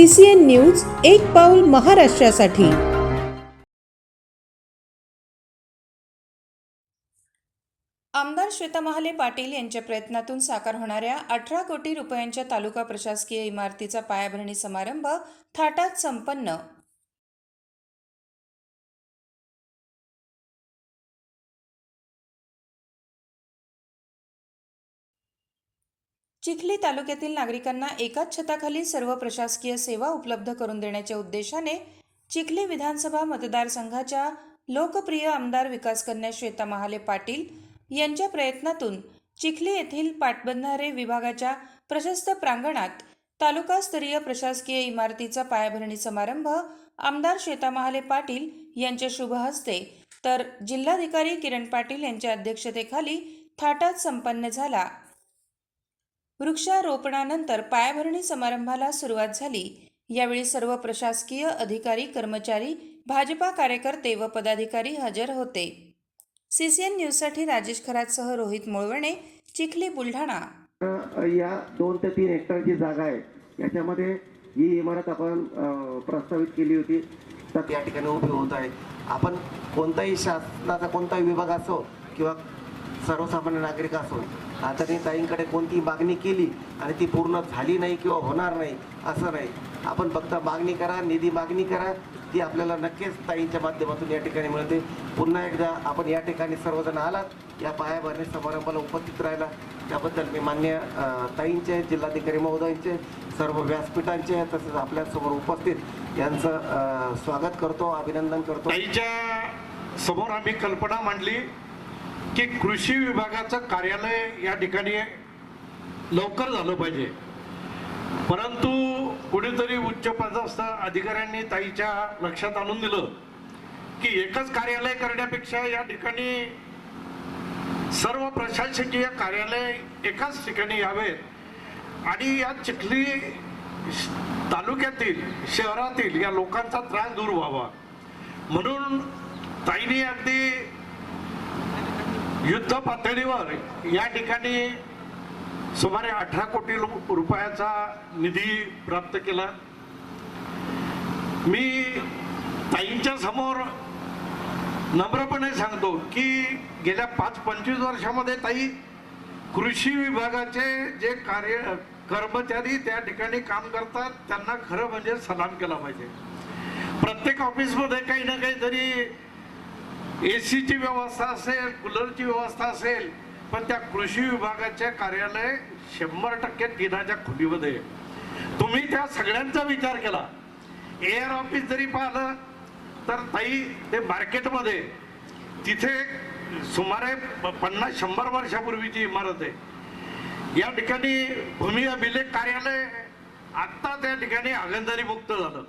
C C N news एक पाऊल महाराष्ट्रासाठी. आमदार श्वेता महाले पाटील यांच्या प्रयत्नातून साकार होणाऱ्या अठरा कोटी रुपयांच्या तालुका प्रशासकीय इमारतीचा पायाभरणी समारंभ थाटात संपन्न. चिखली तालुक्यातील नागरिकांना एकाच छताखाली सर्व प्रशासकीय सेवा उपलब्ध करून देण्याच्या उद्देशाने चिखली विधानसभा मतदारसंघाच्या लोकप्रिय आमदार विकासकन्या श्वेता महाले पाटील यांच्या प्रयत्नातून चिखली येथील पाटबंधारे विभागाच्या प्रशस्त प्रांगणात तालुकास्तरीय प्रशासकीय इमारतीचा पायाभरणी समारंभ आमदार श्वेता महाले पाटील यांच्या शुभ हस्ते तर जिल्हाधिकारी किरण पाटील यांच्या अध्यक्षतेखाली थाटात संपन्न झाला. वृक्षारोपणानंतर पायाभरणी समारंभाला सुरुवात झाली. यावेळी सर्व प्रशासकीय अधिकारी कर्मचारी भाजपा कार्यकर्ते व पदाधिकारी हजर होते. सीसीएन न्यूजसाठी राजेश खरातसह रोहित मुळवणे चिखली बुलढाणा. या दोन ते तीन हेक्टरची जागा आहे याच्यामध्ये ही इमारत आपण प्रस्तावित केली होती. तर या ठिकाणी उभी होत आहे. आपण कोणताही शासनाचा कोणताही विभाग असो किंवा सर्वसामान्य नागरिक असून आता ताईंकडे कोणती मागणी केली आणि ती पूर्ण झाली नाही किंवा होणार नाही असं नाही. आपण फक्त मागणी करा निधी मागणी करा. ती आपल्याला नक्कीच ताईंच्या माध्यमातून या ठिकाणी मिळते. पुन्हा एकदा आपण या ठिकाणी सर्वजण आलात. या पायाभरणी समारंभाला उपस्थित राहिला. त्याबद्दल मी मान्य ताईंचे जिल्हाधिकारी महोदयांचे सर्व व्यासपीठांचे तसेच आपल्यासमोर उपस्थित यांचं स्वागत करतो अभिनंदन करतो. ताईच्या समोर आम्ही कल्पना मांडली. की कृषी विभागाचं कार्यालय या ठिकाणी लवकर झालं पाहिजे. परंतु कुणीतरी उच्च पदस्थ अधिकाऱ्यांनी ताईच्या लक्षात आणून दिलं की एकच कार्यालय करण्यापेक्षा या ठिकाणी सर्व प्रशासकीय कार्यालय एकाच ठिकाणी यावेत. आणि या चिखली श- तालुक्यातील शहरातील या लोकांचा त्रास दूर व्हावा. म्हणून ताईने अगदी युद्ध पातळीवर या ठिकाणी सुमारे अठरा कोटी रुपयाचा निधी प्राप्त केला. मी ताईंच्या समोर नम्रपणे सांगतो की गेल्या पाच पंचवीस वर्षामध्ये ताई कृषी विभागाचे जे कार्य कर्मचारी त्या ठिकाणी काम करतात त्यांना खरं म्हणजे सलाम केला पाहिजे. प्रत्येक ऑफिसमध्ये काही ना काहीतरी ए सीची व्यवस्था असेल कूलरची व्यवस्था असेल पण त्या कृषी विभागाचे कार्यालय शंभर टक्के टिनाच्या खोलीमध्ये तुम्ही त्या सगळ्यांचा विचार केला. एअर ऑफिस जरी पाहिलं तर ताई ते मार्केटमध्ये तिथे सुमारे प- पन्नास शंभर वर्षापूर्वीची इमारत आहे. या ठिकाणी भूमी अभिलेख कार्यालय आत्ता त्या ठिकाणी आगंदारी मुक्त झालं.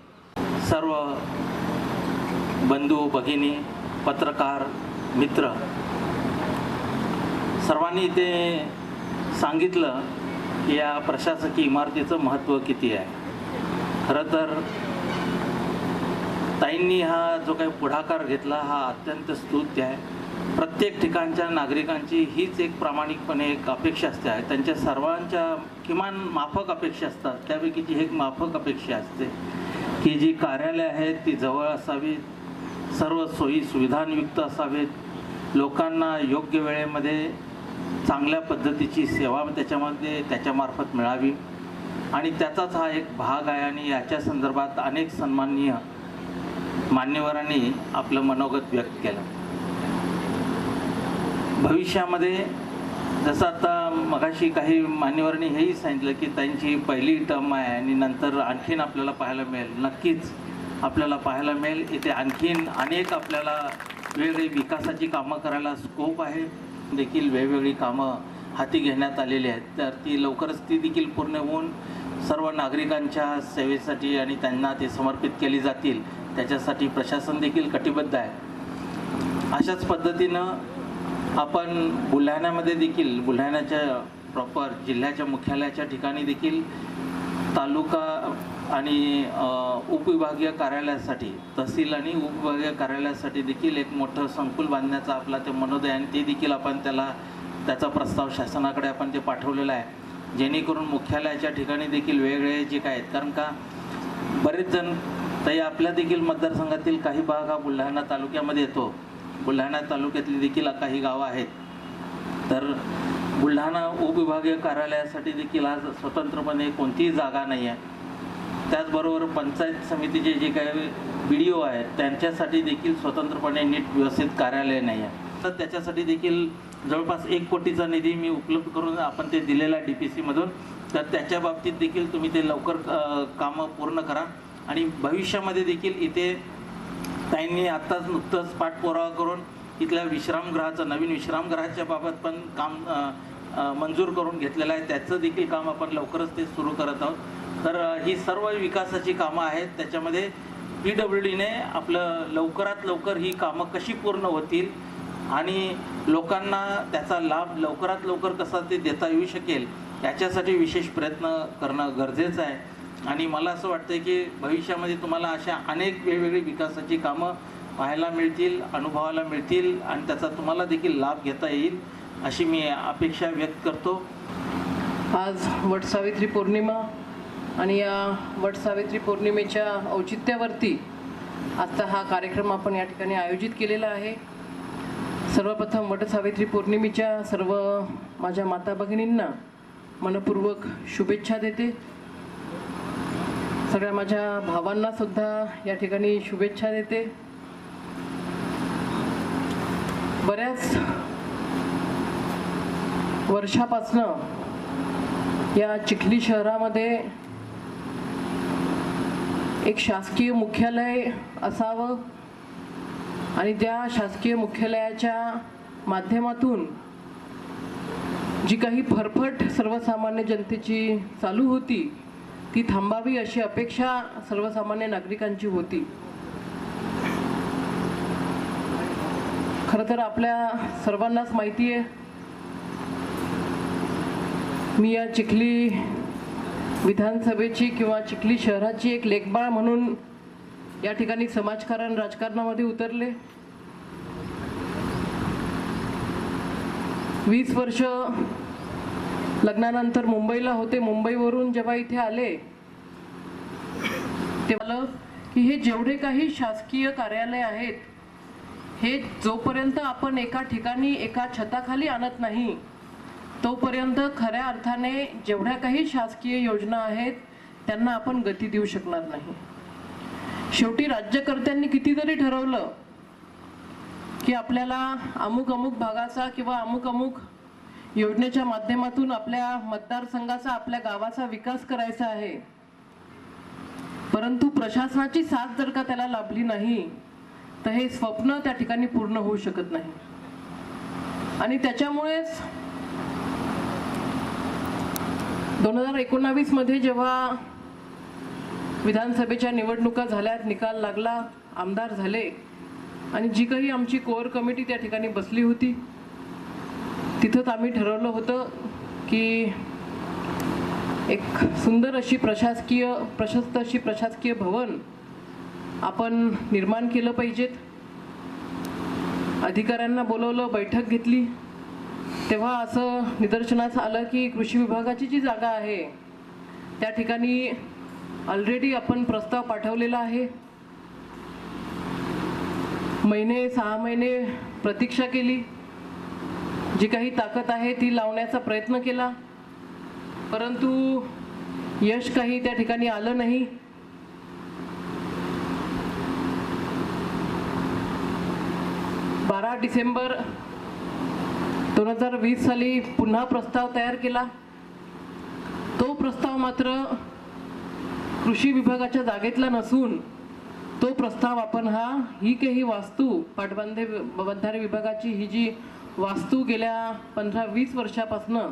सर्व बंधू भगिनी पत्रकार मित्र. सर्वांनी ते सांगितलं की या प्रशासकीय इमारतीचं महत्त्व किती आहे. खरं तर ताईंनी हा जो काही पुढाकार घेतला हा अत्यंत स्तुत्य आहे. प्रत्येक ठिकाणच्या नागरिकांची हीच एक प्रामाणिकपणे एक अपेक्षा असते आहे त्यांच्या सर्वांच्या किमान माफक अपेक्षा असतात. त्यापैकीची एक माफक अपेक्षा असते की जी कार्यालय आहेत ती जवळ असावीत सर्व सोयी सुविधांयुक्त असावेत. लोकांना योग्य वेळेमध्ये चांगल्या पद्धतीची सेवा त्याच्यामध्ये त्याच्यामार्फत मिळावी. आणि त्याचाच हा एक भाग आहे आणि याच्या संदर्भात अनेक सन्माननीय मान्यवरांनी आपलं मनोगत व्यक्त केलं. भविष्यामध्ये जसं आता मगाशी काही मान्यवरांनी हेही सांगितलं की त्यांची पहिली टर्म आहे आणि नंतर आणखीन आपल्याला पाहायला मिळेल. नक्कीच आपल्याला पाहायला मिळेल. इथे आणखीन अनेक आपल्याला वेगवेगळी विकासाची कामं करायला स्कोप आहे. देखील वेगवेगळी कामं हाती घेण्यात आलेली आहेत. तर ती लवकरच ती देखील पूर्ण होऊन सर्व नागरिकांच्या सेवेसाठी आणि त्यांना ते समर्पित केली जातील. त्याच्यासाठी प्रशासन देखील कटिबद्ध आहे. अशाच पद्धतीनं आपण बुलढाण्यामध्ये देखील बुलढाण्याच्या प्रॉपर जिल्ह्याच्या मुख्यालयाच्या ठिकाणी देखील तालुका आणि उपविभागीय कार्यालयासाठी तहसील आणि उपविभागीय कार्यालयासाठी देखील एक मोठं संकुल बांधण्याचा आपला ते मनोदय आहे आणि ते देखील आपण त्याला त्याचा प्रस्ताव शासनाकडे आपण ते पाठवलेला आहे. जेणेकरून मुख्यालयाच्या ठिकाणी देखील वेगवेगळे जे काय आहेत कारण का बरेच जण तरी आपल्या देखील मतदारसंघातील काही भाग हा बुलढाणा तालुक्यामध्ये येतो. बुलढाणा तालुक्यातली देखील काही गावं आहेत. तर बुलढाणा उपविभागीय कार्यालयासाठी देखील आज स्वतंत्रपणे कोणतीही जागा नाही आहे त्याचबरोबर पंचायत समितीचे जे काही बी डी ओ आहेत त्यांच्यासाठी देखील स्वतंत्रपणे नीट व्यवस्थित कार्यालय नाही आहे. तर त्याच्यासाठी देखील जवळपास एक कोटीचा निधी मी उपलब्ध करून आपण ते दिलेला आहे डी पी सीमधून तर त्याच्या बाबतीत देखील तुम्ही ते लवकर कामं पूर्ण करा. आणि भविष्यामध्ये देखील इथे त्यांनी आत्ताच नुकतंच पाठपुरावा करून इथल्या विश्रामगृहाचं नवीन विश्रामगृहाच्या बाबत पण काम मंजूर करून घेतलेलं आहे. त्याचं देखील काम आपण लवकरच ते सुरू करत आहोत. तर ही सर्व विकासाची कामं आहेत. त्याच्यामध्ये पी डब्ल्यू डीने आपलं लवकरात लवकर ही कामं कशी पूर्ण होतील आणि लोकांना त्याचा लाभ लवकरात लवकर कसा ते देता येऊ शकेल याच्यासाठी विशेष प्रयत्न करणं गरजेचं आहे. आणि मला असं वाटतं की भविष्यामध्ये तुम्हाला अशा अनेक वेगवेगळी विकासाची कामं पाहायला मिळतील अनुभवायला मिळतील आणि त्याचा तुम्हाला देखील लाभ घेता येईल अशी मी अपेक्षा व्यक्त करतो. आज वटसावित्री पौर्णिमा. आणि या वटसावित्री पौर्णिमेच्या औचित्यावरती आजचा हा कार्यक्रम आपण या ठिकाणी आयोजित केलेला आहे. सर्वप्रथम वटसावित्री पौर्णिमेच्या सर्व माझ्या माता भगिनींना मनपूर्वक शुभेच्छा देते. सगळ्या माझ्या भावांना सुद्धा या ठिकाणी शुभेच्छा देते. बऱ्याच वर्षापासनं या चिखली शहरामध्ये एक शासकीय मुख्यालय असावं आणि त्या शासकीय मुख्यालयाच्या माध्यमातून जी काही फरफट सर्वसामान्य जनतेची चालू होती ती थांबावी अशी अपेक्षा सर्वसामान्य नागरिकांची होती. खरं तर आपल्या सर्वांनाच माहिती आहे. मी या चिखली विधानसभेची किंवा चिखली शहराची एक लेखबाळ म्हणून या ठिकाणी समाजकारण राजकारणामध्ये उतरले. वीस वर्ष लग्नानंतर मुंबईला होते. मुंबईवरून जेव्हा इथे आले तेव्हा की हे जेवढे काही शासकीय कार्यालय आहेत हे जोपर्यंत आपण एका ठिकाणी एका छताखाली आणत नाही तोपर्यंत खऱ्या अर्थाने जेवढ्या काही शासकीय योजना आहेत त्यांना आपण गती देऊ शकणार नाही. शेवटी राज्यकर्त्यांनी कितीतरी ठरवलं की आपल्याला अमुक अमुक भागाचा किंवा अमुक अमुक योजनेच्या माध्यमातून आपल्या मतदारसंघाचा आपल्या गावाचा विकास करायचा आहे. परंतु प्रशासनाची साथ जर का त्याला लाभली नाही तर हे स्वप्न त्या ठिकाणी पूर्ण होऊ शकत नाही. आणि त्याच्यामुळेच दोन हजार एकोणावीसमध्ये जेव्हा विधानसभेच्या निवडणुका झाल्यात निकाल लागला आमदार झाले आणि जी काही आमची कोअर कमिटी त्या ठिकाणी बसली होती तिथंच आम्ही ठरवलं होतं की एक सुंदर अशी प्रशासकीय प्रशस्त अशी प्रशासकीय भवन आपण निर्माण केलं पाहिजेत. अधिकाऱ्यांना बोलवलं बैठक घेतली. तेव्हा असं निदर्शनास आलं की कृषी विभागाची जी जागा आहे त्या ठिकाणी ऑलरेडी आपण प्रस्ताव पाठवलेला आहे. महिने सहा महिने प्रतीक्षा केली. जी काही ताकद आहे ती लावण्याचा प्रयत्न केला. परंतु यश काही त्या ठिकाणी आलं नाही. बारा डिसेंबर दोन हजार वीस साली पुन्हा प्रस्ताव तयार केला. तो प्रस्ताव मात्र कृषी विभागाच्या जागेतला नसून तो प्रस्ताव आपण हा ही काही वास्तू पाटबंधे बंधारे विभागाची ही जी वास्तू गेल्या पंधरा वीस वर्षापासनं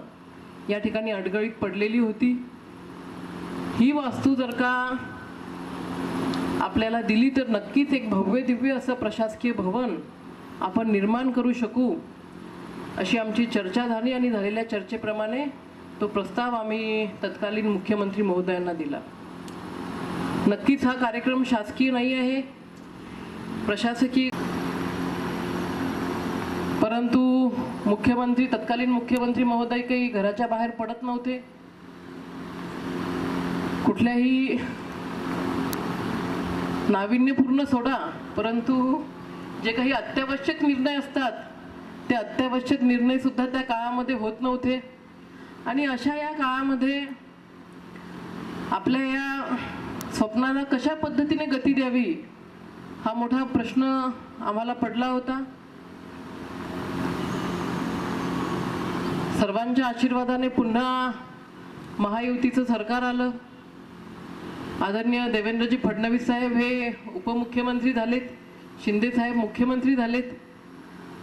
या ठिकाणी अडगळीत पडलेली होती. ही वास्तू जर का आपल्याला दिली तर नक्कीच एक भव्य दिव्य असं प्रशासकीय भवन आपण निर्माण करू शकू. अशी आमची चर्चा झाली आणि झालेल्या चर्चेप्रमाणे तो प्रस्ताव आम्ही तत्कालीन मुख्यमंत्री महोदयांना दिला. नक्कीच हा कार्यक्रम शासकीय नाही आहे प्रशासकीय परंतु मुख्यमंत्री तत्कालीन मुख्यमंत्री महोदय काही घराच्या बाहेर पडत नव्हते. कुठल्याही नाविन्यपूर्ण सोडा परंतु जे काही अत्यावश्यक निर्णय असतात ते अत्यावश्यक निर्णय सुद्धा त्या काळामध्ये होत नव्हते. आणि अशा या काळामध्ये आपल्या या स्वप्नाला कशा पद्धतीने गती द्यावी हा मोठा प्रश्न आम्हाला पडला होता. सर्वांच्या आशीर्वादाने पुन्हा महायुतीचं सरकार आलं. आदरणीय देवेंद्रजी फडणवीस साहेब हे उपमुख्यमंत्री झालेत शिंदे साहेब मुख्यमंत्री झालेत.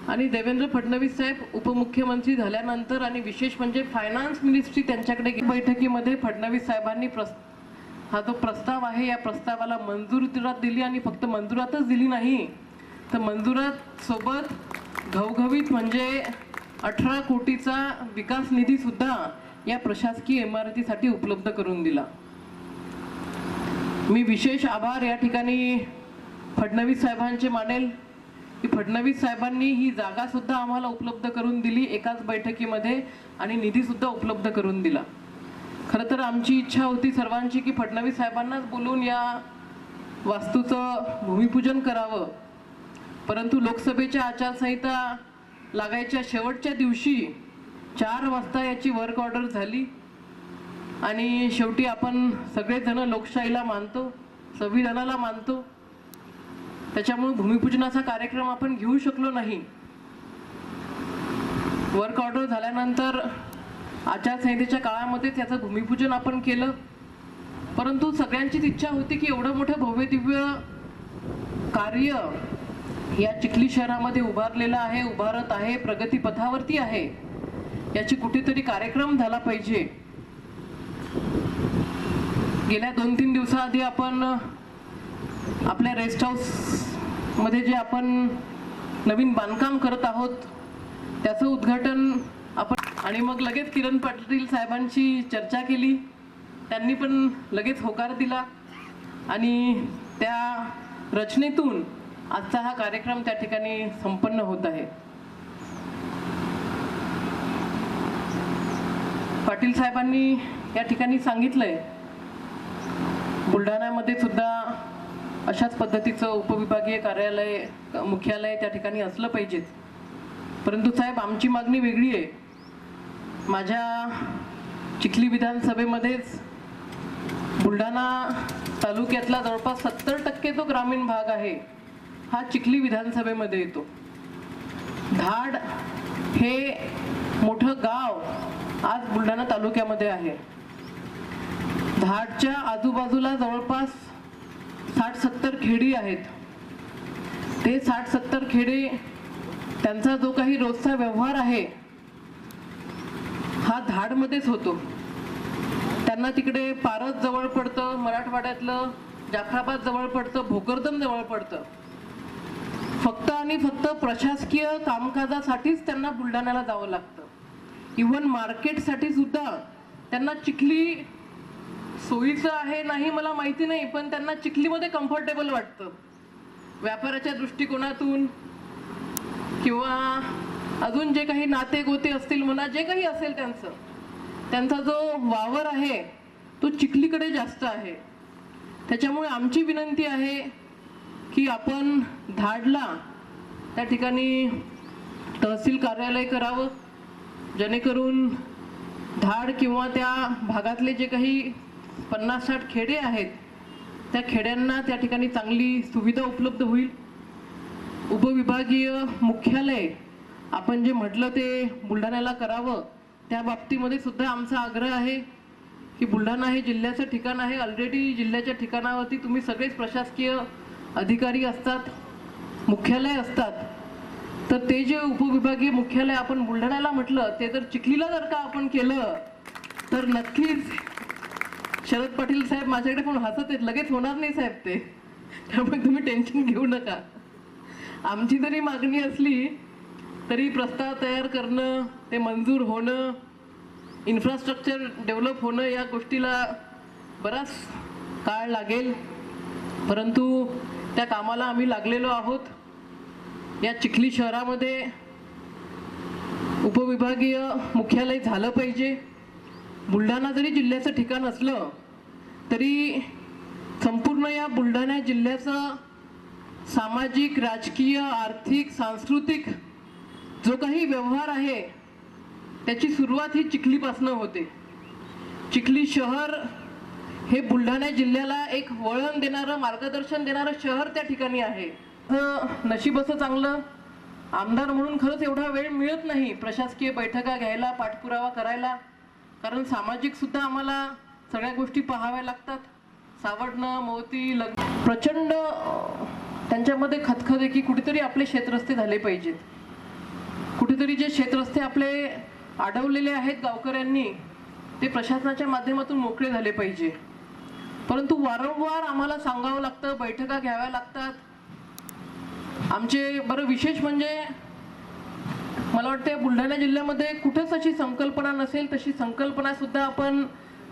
आणि देवेंद्र फडणवीस साहेब उपमुख्यमंत्री झाल्यानंतर आणि विशेष म्हणजे फायनान्स मिनिस्ट्री त्यांच्याकडे बैठकीमध्ये फडणवीस साहेबांनी प्रस हा जो प्रस्ताव आहे या प्रस्तावाला मंजुरात दिली आणि फक्त मंजुरातच दिली नाही. तर मंजुरात सोबत घवघवीत म्हणजे अठरा कोटीचा विकास निधी सुद्धा या प्रशासकीय इमारतीसाठी उपलब्ध करून दिला. मी विशेष आभार या ठिकाणी फडणवीस साहेबांचे मानेल. की फडणवीस साहेबांनी ही जागा सुद्धा आम्हाला उपलब्ध करून दिली एकाच बैठकीमध्ये आणि निधी सुद्धा उपलब्ध करून दिला. खरं तर आमची इच्छा होती सर्वांची की फडणवीस साहेबांनाच बोलून या वास्तूचं भूमिपूजन करावं. परंतु लोकसभेच्या आचारसंहिता लागायच्या शेवटच्या दिवशी चार वाजता याची वर्क ऑर्डर झाली. आणि शेवटी आपण सगळेजण लोकशाहीला मानतो संविधानाला मानतो. त्याच्यामुळे भूमिपूजनाचा कार्यक्रम आपण घेऊ शकलो नाही. वर्क ऑर्डर झाल्यानंतर आचारसंहितेच्या काळामध्ये त्याचं भूमिपूजन आपण केलं. परंतु सगळ्यांचीच इच्छा होती की एवढं मोठं भव्य दिव्य कार्य या चिखली शहरामध्ये उभारलेलं आहे उभारत आहे प्रगतीपथावरती आहे. याची कुठेतरी कार्यक्रम झाला पाहिजे. गेल्या दोन तीन दिवसाआधी आपण आपल्या रेस्ट हाऊसमध्ये जे आपण नवीन बांधकाम करत आहोत त्याचं उद्घाटन आपण आणि मग लगेच किरण पाटील साहेबांची चर्चा केली. त्यांनी पण लगेच होकार दिला. आणि त्या रचनेतून आजचा हा कार्यक्रम त्या ठिकाणी संपन्न होत आहे. पाटील साहेबांनी या ठिकाणी सांगितलंय. बुलढाण्यामध्ये सुद्धा अशाच पद्धतीचं उपविभागीय कार्यालय मुख्यालय त्या ठिकाणी असलं पाहिजेत. परंतु साहेब आमची मागणी वेगळी आहे. माझ्या चिखली विधानसभेमध्येच बुलढाणा तालुक्यातला जवळपास सत्तर टक्के जो ग्रामीण भाग आहे हा चिखली विधानसभेमध्ये येतो. धाड हे मोठं गाव आज बुलढाणा तालुक्यामध्ये आहे. धाडच्या आजूबाजूला जवळपास साठ सत्तर खेडी आहेत. ते साठ सत्तर खेडे त्यांचा जो काही रोजचा व्यवहार आहे हा धाडमध्येच होतो. त्यांना तिकडे पारस जवळ पडतं मराठवाड्यातलं जाफराबाद जवळ पडतं भोकरदम जवळ पडतं. फक्त आणि फक्त प्रशासकीय कामकाजासाठीच त्यांना बुलढाण्याला जावं लागतं. इव्हन मार्केटसाठी सुद्धा त्यांना चिखली सोयीचं आहे नाही मला माहिती नाही पण त्यांना चिखलीमध्ये कम्फर्टेबल वाटतं. व्यापाराच्या दृष्टिकोनातून किंवा अजून जे काही नाते गोते असतील म्हणा जे काही असेल त्यांचं त्यांचा जो वावर आहे तो चिखलीकडे जास्त आहे. त्याच्यामुळे आमची विनंती आहे की आपण धाडला त्या ठिकाणी तहसील कार्यालय करावं जेणेकरून धाड किंवा त्या भागातले जे काही पन्नास साठ खेडे आहेत. त्या खेड्यांना त्या ठिकाणी चांगली सुविधा उपलब्ध होईल. उपविभागीय मुख्यालय आपण जे म्हटलं ते बुलढाण्याला करावं त्या बाबतीमध्ये सुद्धा आमचा आग्रह आहे की बुलढाणा हे जिल्ह्याचं ठिकाण आहे. ऑलरेडी जिल्ह्याच्या ठिकाणावरती तुम्ही सगळेच प्रशासकीय अधिकारी असतात मुख्यालय असतात. तर ते जे उपविभागीय मुख्यालय आपण बुलढाण्याला म्हटलं ते जर चिखलीला जर का आपण केलं तर नक्कीच शरद पाटील साहेब माझ्याकडे पण हसत आहेत. लगेच होणार नाही साहेब ते. त्यामुळे तुम्ही टेन्शन घेऊ नका. आमची जरी मागणी असली तरी प्रस्ताव तयार करणं ते मंजूर होणं इन्फ्रास्ट्रक्चर डेव्हलप होणं या गोष्टीला बराच काळ लागेल. परंतु त्या कामाला आम्ही लागलेलो आहोत. या चिखली शहरामध्ये उपविभागीय मुख्यालय झालं पाहिजे. बुलढाणा जरी जिल्ह्याचं ठिकाण असलं तरी संपूर्ण या बुलढाणा जिल्ह्याचं सामाजिक राजकीय आर्थिक सांस्कृतिक जो काही व्यवहार आहे त्याची सुरुवात ही चिखलीपासनं होते. चिखली शहर हे बुलढाणा जिल्ह्याला एक वळण देणारं मार्गदर्शन देणारं शहर त्या ठिकाणी आहे. नशीब असं चांगलं. आमदार म्हणून खरंच एवढा वेळ मिळत नाही प्रशासकीय बैठका घ्यायला पाठपुरावा करायला. कारण सामाजिक सुद्धा आम्हाला सगळ्या गोष्टी पाहाव्या लागतात. सावडणं मोती लग्न प्रचंड त्यांच्यामध्ये खतखत आहे की कुठेतरी आपले शेतरस्ते झाले पाहिजेत. कुठेतरी जे शेतरस्ते आपले अडवलेले आहेत गावकऱ्यांनी ते प्रशासनाच्या माध्यमातून मोकळे झाले पाहिजे. परंतु वारंवार आम्हाला सांगावं लागतं बैठका घ्याव्या लागतात. आमचे बरं विशेष म्हणजे मला वाटतं या बुलढाणा जिल्ह्यामध्ये कुठेच अशी संकल्पना नसेल तशी संकल्पना सुद्धा आपण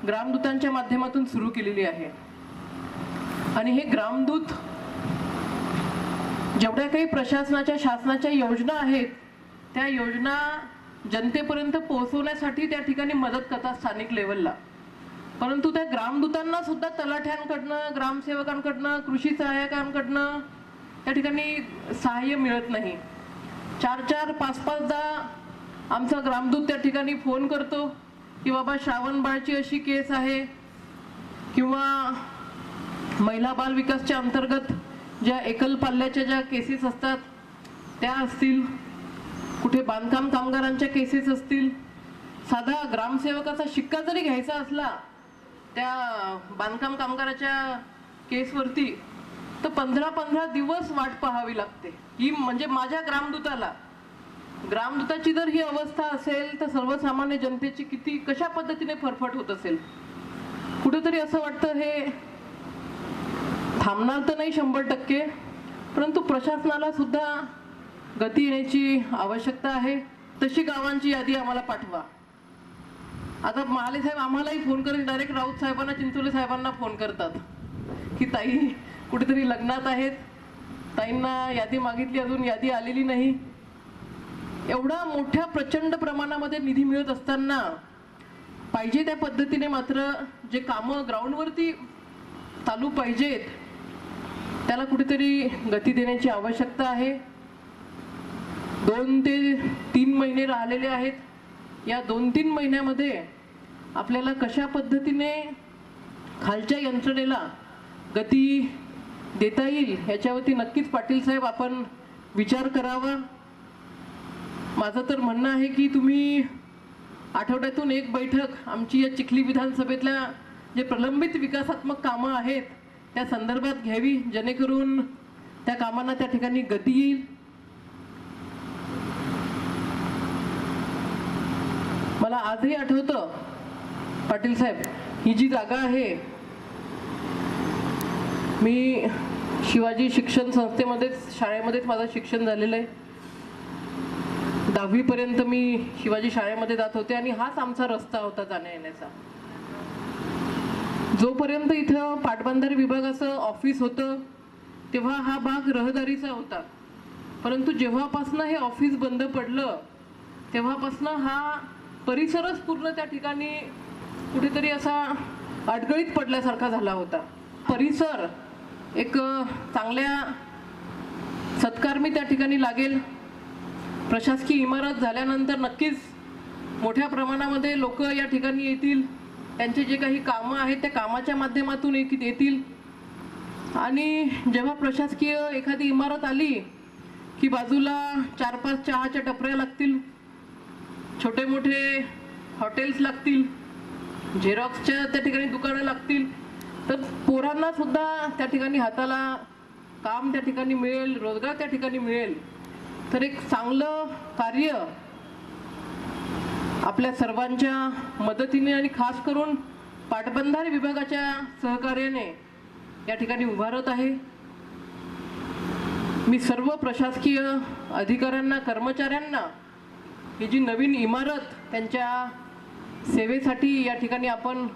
ग्रामदूतांच्या माध्यमातून सुरू केलेली आहे. आणि हे ग्रामदूत जेवढ्या काही प्रशासनाच्या शासनाच्या योजना आहेत त्या योजना जनतेपर्यंत पोहोचवण्यासाठी त्या ठिकाणी मदत करतात स्थानिक लेवलला. परंतु त्या ग्रामदूतांना सुद्धा तलाठ्यांकडनं ग्रामसेवकांकडनं कृषी सहाय्यकांकडनं त्या ठिकाणी सहाय्य मिळत नाही. चार चार पाच पाचदा आमचा ग्रामदूत त्या ठिकाणी फोन करतो की बाबा श्रावणबाळची अशी केस आहे किंवा महिला बाल विकासच्या अंतर्गत ज्या एकल पाल्याच्या ज्या केसेस असतात त्या असतील. कुठे बांधकाम कामगारांच्या केसेस असतील. साधा ग्रामसेवकाचा शिक्का जरी घ्यायचा असला त्या बांधकाम कामगाराच्या केसवरती तर पंधरा पंधरा दिवस वाट पाहावी लागते. ही म्हणजे माझ्या ग्रामदूताला. ग्रामदूताची जर ही अवस्था असेल तर सर्वसामान्य जनतेची किती कशा पद्धतीने फरफट होत असेल? कुठेतरी असं वाटतं हे थांबणार तर नाही शंभर टक्के परंतु प्रशासनाला सुद्धा गती येण्याची आवश्यकता आहे. तशी गावांची यादी आम्हाला पाठवा. आता महाले साहेब आम्हालाही फोन करेल डायरेक्ट राऊत साहेबांना चिंचोले साहेबांना फोन करतात. की ताई कुठेतरी लग्नात आहेत. ताईंना यादी मागितली अजून यादी आलेली नाही. एवढा मोठ्या प्रचंड प्रमाणामध्ये निधी मिळत असताना पाहिजे त्या पद्धतीने मात्र जे कामं ग्राउंडवरती चालू पाहिजेत त्याला कुठेतरी गती देण्याची आवश्यकता आहे. दोन ते तीन महिने राहिलेले आहेत. या दोन तीन महिन्यामध्ये आपल्याला कशा पद्धतीने खालच्या यंत्रणेला गती देता येईल? याच्यावरती नक्कीच पाटील साहेब आपण विचार करावा. माझं तर म्हणणं आहे की तुम्ही आठवड्यातून एक बैठक आमची या चिखली विधानसभेतल्या जे प्रलंबित विकासात्मक कामं आहेत त्या संदर्भात घ्यावी जेणेकरून त्या कामांना त्या ठिकाणी गती येईल. मला आजही आठवतं पाटील साहेब ही जी जागा आहे मी शिवाजी शिक्षण संस्थेमध्येच शाळेमध्येच माझं शिक्षण झालेलं आहे. दहावीपर्यंत मी शिवाजी शाळेमध्ये जात होते आणि हाच आमचा रस्ता होता जाण्या येण्याचा. जोपर्यंत इथं पाटबंधारे विभागाचं ऑफिस होतं तेव्हा हा भाग रहदारीचा होता. परंतु जेव्हापासनं हे ऑफिस बंद पडलं तेव्हापासनं हा परिसरच पूर्ण त्या ठिकाणी कुठेतरी असा अडगळीत पडल्यासारखा झाला होता. परिसर एक चांगल्या सत्कारमी त्या ठिकाणी लागेल. प्रशासकीय इमारत झाल्यानंतर नक्कीच मोठ्या प्रमाणामध्ये लोक या ठिकाणी येतील. त्यांचे जे काही कामं आहेत त्या कामाच्या माध्यमातून एक येतील. आणि जेव्हा प्रशासकीय एखादी इमारत आली की बाजूला चार पाच चहाच्या टपऱ्या लागतील छोटे मोठे हॉटेल्स लागतील झेरॉक्सच्या त्या ठिकाणी दुकानं लागतील तर पोरांना सुद्धा त्या ठिकाणी हाताला काम त्या ठिकाणी मिळेल रोजगार त्या ठिकाणी मिळेल. तर एक चांगलं कार्य आपल्या सर्वांच्या मदतीने आणि खास करून पाटबंधारे विभागाच्या सहकार्याने या ठिकाणी उभारत आहे. मी सर्व प्रशासकीय अधिकाऱ्यांना कर्मचाऱ्यांना ही जी नवीन इमारत त्यांच्या सेवेसाठी या ठिकाणी आपण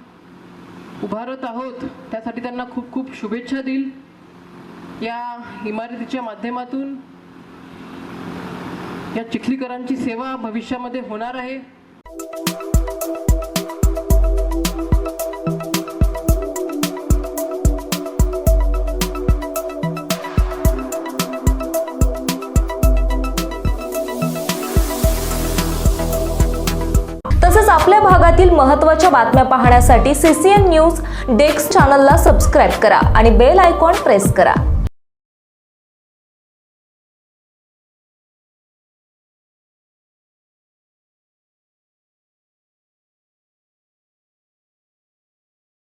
उभारत आहोत. त्यासाठी त्यांना खूप खूप शुभेच्छा देईल. या इमारतीच्या माध्यमातून या चिखलीकरांची सेवा भविष्यामध्ये होणार आहे. विदर्भातील महत्त्वाच्या बातम्या पाहण्यासाठी सीसीएन न्यूज डेस्क चॅनलला सबस्क्राईब करा आणि बेल आयकॉन प्रेस करा.